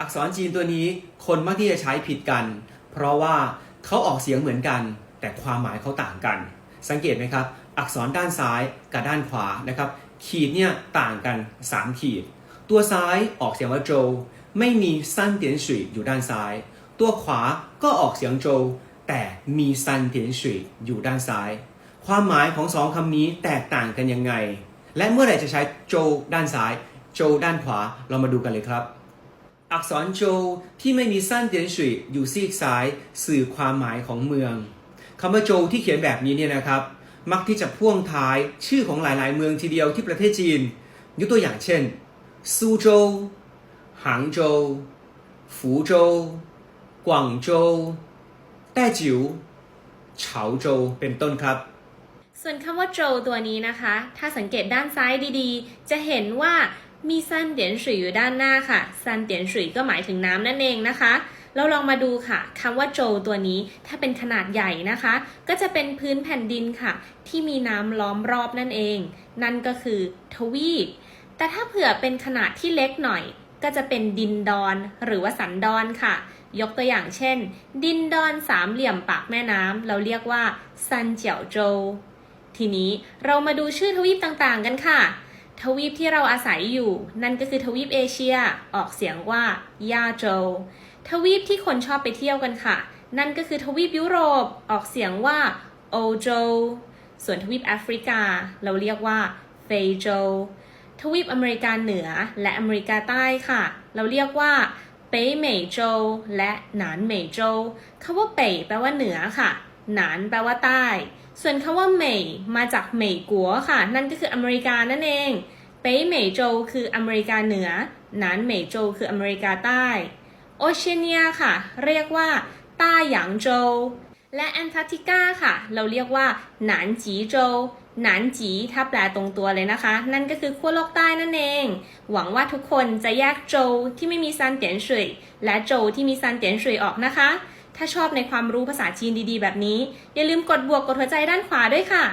อักษรจีนตัวนี้คนมักที่จะใช้ผิดกัน เพราะว่าเขาออกเสียงเหมือนกัน แต่ความหมายเขาต่างกัน สังเกตไหมครับ อักษรด้านซ้ายกับด้านขวานะครับ ขีดเนี่ยต่างกัน 3 ขีด ตัวซ้ายออกเสียงว่าโจวไม่มีสั้นเตียนสุยอยู่ด้านซ้าย ตัวขวาก็ออกเสียงโจวแต่มีซันเตียนสุยอยู่ด้านซ้าย ความหมายของสองคำนี้แตกต่างกันยังไง และเมื่อไหร่จะใช้โจด้านซ้าย โจด้านขวาเรามาดูกันเลยครับ อักษรโจที่ไม่มีสั้นเตียนสุยอยู่ซีกซ้ายสื่อความหมายของเมืองคำว่าโจที่เขียนแบบนี้เนี่ยนะครับ มักที่จะพ่วงท้ายชื่อของหลายๆ เมืองทีเดียวที่ประเทศจีน ยกตัวอย่างเช่น ซูโจวหางโจวฟูโจวกวางโจวแต้จิ๋วเฉาโจวเป็นต้นครับส่วนคำว่าโจตัวนี้นะคะ ถ้าสังเกตด้านซ้ายดีๆ จะเห็นว่า มีซันเตียนสุยอยู่ด้านหน้าค่ะซันเตียนสุยก็หมายถึงน้ำนั่นเองนะคะ เราลองมาดูค่ะคำว่าโจตัวนี้ถ้าเป็นขนาดใหญ่นะคะ ก็จะเป็นพื้นแผ่นดินค่ะ ที่มีน้ำล้อมรอบนั่นเอง นั่นก็คือทวีป แต่ถ้าเผื่อเป็นขนาดที่เล็กหน่อย ก็จะเป็นดินดอนหรือว่าสันดอนค่ะ ยกตัวอย่างเช่น ดินดอนสามเหลี่ยมปากแม่น้ำเราเรียกว่าซันเจียวโจ ทีนี้เรามาดูชื่อทวีปต่างๆกันค่ะ ทวีปที่เราอาศัยอยู่ นั่นก็คือทวีปเอเชีย ออกเสียงว่า ยาโจ ทวีปที่คนชอบไปเที่ยวกันค่ะ นั่นก็คือทวีปยุโรป ออกเสียงว่าโอโจ ส่วนทวีปแอฟริกา เราเรียกว่าเฟโจ ทวีปอเมริกาเหนือและอเมริกาใต้ค่ะ เราเรียกว่าเป๋เมโจ และหนานเมโจคำว่าเป๋แปลว่าเหนือค่ะ หนานแปลว่าใต้ ส่วนคำว่าเหมยมาจากเหมยกัวค่ะ นั่นก็คืออเมริกานั่นเอง เป๋เหมยโจคืออเมริกาเหนือ หนานเหมยโจคืออเมริกาใต้ โอเชียเนียค่ะ เรียกว่าต้าหยางโจและแอนตาร์กติกาค่ะ เราเรียกว่าหนานจีโจหนานจีถ้าแปลตรงตัวเลยนะคะ นั่นก็คือขั้วโลกใต้นั่นเอง หวังว่าทุกคนจะแยกโจที่ไม่มีซันเตียนสุยและโจที่มีซันเตียนสุยออกนะคะ ถ้าชอบในความรู้ภาษาจีนดีๆ แบบนี้ อย่าลืมกดบวกกดหัวใจด้านขวาด้วยค่ะ